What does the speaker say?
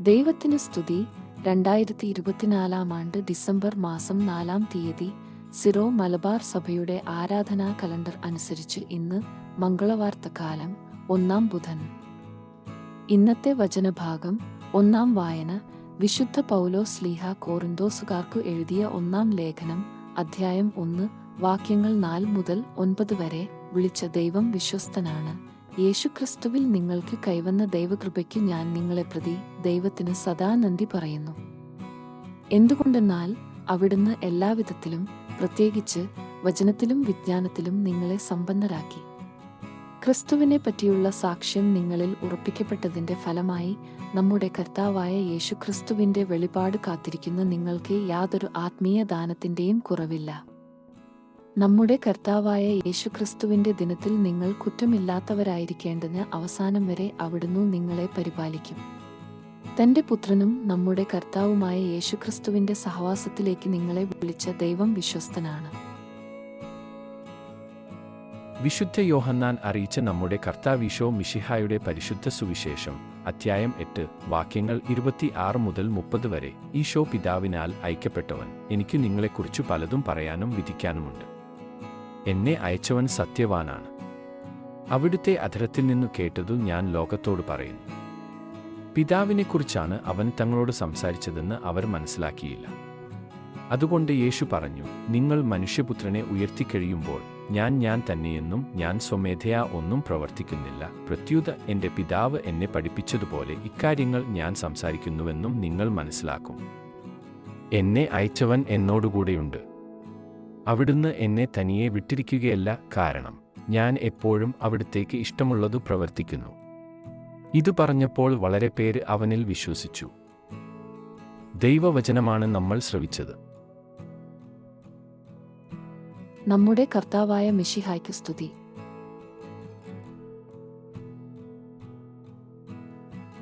ദൈവത്തിന് സ്തുതി. രണ്ടായിരത്തി ഇരുപത്തിനാലാം ആണ്ട് ഡിസംബർ മാസം നാലാം തീയതി സിറോ മലബാർ സഭയുടെ ആരാധനാ കലണ്ടർ അനുസരിച്ച് ഇന്ന് മംഗളവാർത്തക്കാലം ഒന്നാം ബുധൻ. ഇന്നത്തെ വചനഭാഗം ഒന്നാം വായന. വിശുദ്ധ പൗലോ സ്ലീഹ കോറിന്തോസുകാർക്കു എഴുതിയ ഒന്നാം ലേഖനം അധ്യായം ഒന്ന് വാക്യങ്ങൾ നാല് മുതൽ ഒൻപത് വരെ വിളിച്ച ദൈവം വിശ്വസ്തനാണ്. യേശുക്രിസ്തുവിൽ നിങ്ങൾക്ക് കൈവന്ന ദൈവകൃപയ്ക്ക് ഞാൻ നിങ്ങളെ പ്രതി ദൈവത്തിന് സദാ നന്ദി പറയുന്നു. എന്തുകൊണ്ടെന്നാൽ അവിടുന്ന് എല്ലാവിധത്തിലും പ്രത്യേകിച്ച് വചനത്തിലും വിജ്ഞാനത്തിലും നിങ്ങളെ സമ്പന്നരാക്കി. ക്രിസ്തുവിനെ പറ്റിയുള്ള സാക്ഷ്യം നിങ്ങളിൽ ഉറപ്പിക്കപ്പെട്ടതിന്റെ ഫലമായി നമ്മുടെ കർത്താവായ യേശുക്രിസ്തുവിന്റെ വെളിപാട് കാത്തിരിക്കുന്ന നിങ്ങൾക്ക് യാതൊരു ആത്മീയ ദാനത്തിന്റെയും കുറവില്ല. നമ്മുടെ കർത്താവായ യേശുക്രിസ്തുവിന്റെ ദിനത്തിൽ നിങ്ങൾ കുറ്റമില്ലാത്തവരായിരിക്കേണ്ടതിന് അവസാനം വരെ അവിടുന്ന് നിങ്ങളെ പരിപാലിക്കും. തന്റെ പുത്രനും നമ്മുടെ കർത്താവുമായ യേശുക്രിസ്തുവിന്റെ സഹവാസത്തിലേക്ക് നിങ്ങളെ വിളിച്ച ദൈവം വിശ്വസ്തനാണ്. വിശുദ്ധ യോഹന്നാൻ അറിയിച്ച നമ്മുടെ കർത്താവിശോ മിഷിഹായുടെ പരിശുദ്ധ സുവിശേഷം അധ്യായം എട്ട് വാക്യങ്ങൾ ഇരുപത്തി ആറ് മുതൽ മുപ്പത് വരെ. ഈശോ പിതാവിനാൽ ഐക്യപ്പെട്ടവൻ എനിക്ക് നിങ്ങളെക്കുറിച്ച് പലതും പറയാനും വിധിക്കാനുമുണ്ട്. എന്നെ അയച്ചവൻ സത്യവാനാണ്. അവിടുത്തെ അധരത്തിൽ നിന്നു കേട്ടതു ഞാൻ ലോകത്തോട് പറയുന്നു. പിതാവിനെക്കുറിച്ചാണ് അവൻ തങ്ങളോട് സംസാരിച്ചതെന്ന് അവർ മനസ്സിലാക്കിയില്ല. അതുകൊണ്ട് യേശു പറഞ്ഞു നിങ്ങൾ മനുഷ്യപുത്രനെ ഉയർത്തിക്കഴിയുമ്പോൾ ഞാൻ ഞാൻ തന്നെയെന്നും ഞാൻ സ്വമേധയാ ഒന്നും പ്രവർത്തിക്കുന്നില്ല. പ്രത്യുത എന്റെ പിതാവ് എന്നെ പഠിപ്പിച്ചതുപോലെ ഇക്കാര്യങ്ങൾ ഞാൻ സംസാരിക്കുന്നുവെന്നും നിങ്ങൾ മനസ്സിലാക്കും. എന്നെ അയച്ചവൻ എന്നോടുകൂടെയുണ്ട്. അവിടുന്ന് എന്നെ തനിയെ വിട്ടിരിക്കുകയല്ല കാരണം ഞാൻ എപ്പോഴും അവിടുത്തേക്ക് ഇഷ്ടമുള്ളതു പ്രവർത്തിക്കുന്നു. ഇത് പറഞ്ഞപ്പോൾ വളരെ പേര് അവനിൽ വിശ്വസിച്ചു. ദൈവവചനമാണ് നമ്മൾ ശ്രവിച്ചത്. നമ്മുടെ കർത്താവായ മിഷിഹായ്ക്ക് സ്തുതി.